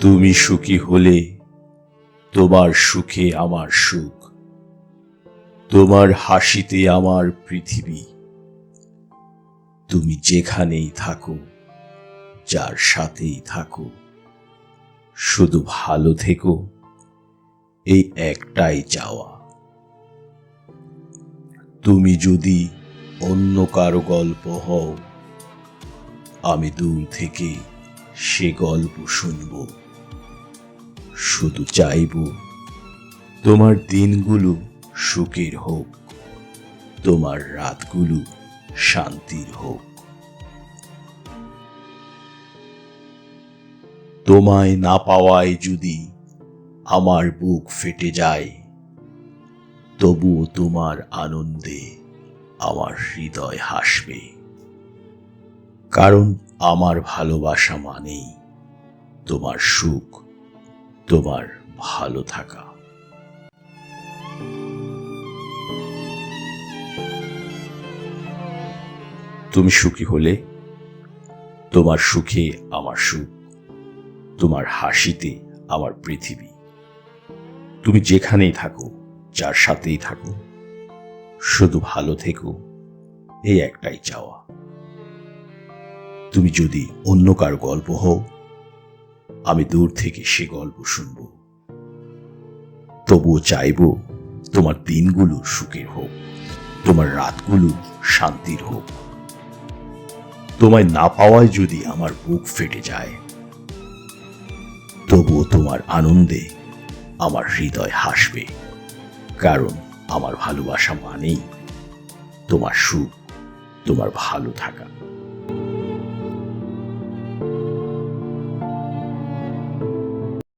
তুমি সুখী হলে তোমার সুখে আমার সুখ। তোমার হাসিতে আমার পৃথিবী। তুমি যেখানেই থাকো, যার সাথেই থাকো, শুধু ভালো থেকো, এই একটাই চাওয়া। তুমি যদি অন্য কারও গল্প হও, আমি দূর থেকে সে গল্প শুনব। শুধু চাইব। তোমার দিনগুলো সুখের হোক, তোমার রাতগুলো শান্তির হোক। তোমায় না পাওয়ায় যদি আমার বুক ফেটে যায়, তবুও তোমার আনন্দে আমার হৃদয় হাসবে। কারণ আমার ভালোবাসা মানেই তোমার সুখ। তোমার ভালো থাকা। তুমি সুখী হলে, তোমার সুখে আমার সুখ, তোমার হাসিতে আমার পৃথিবী। তুমি যেখানেই থাকো, যার সাথেই থাকো, শুধু ভালো থেকো, এই একটাই চাওয়া। তুমি যদি অন্য কার গল্প হও আমি দূর থেকে সে গল্প শুনব। তবুও চাইব তোমার দিনগুলো সুখের হোক, তোমার রাতগুলো শান্তির হোক। তোমায় না পাওয়ায় যদি আমার বুক ফেটে যায়, তবুও তোমার আনন্দে আমার হৃদয় হাসবে। কারণ আমার ভালোবাসা মানেই তোমার সুখ, তোমার ভালো থাকা।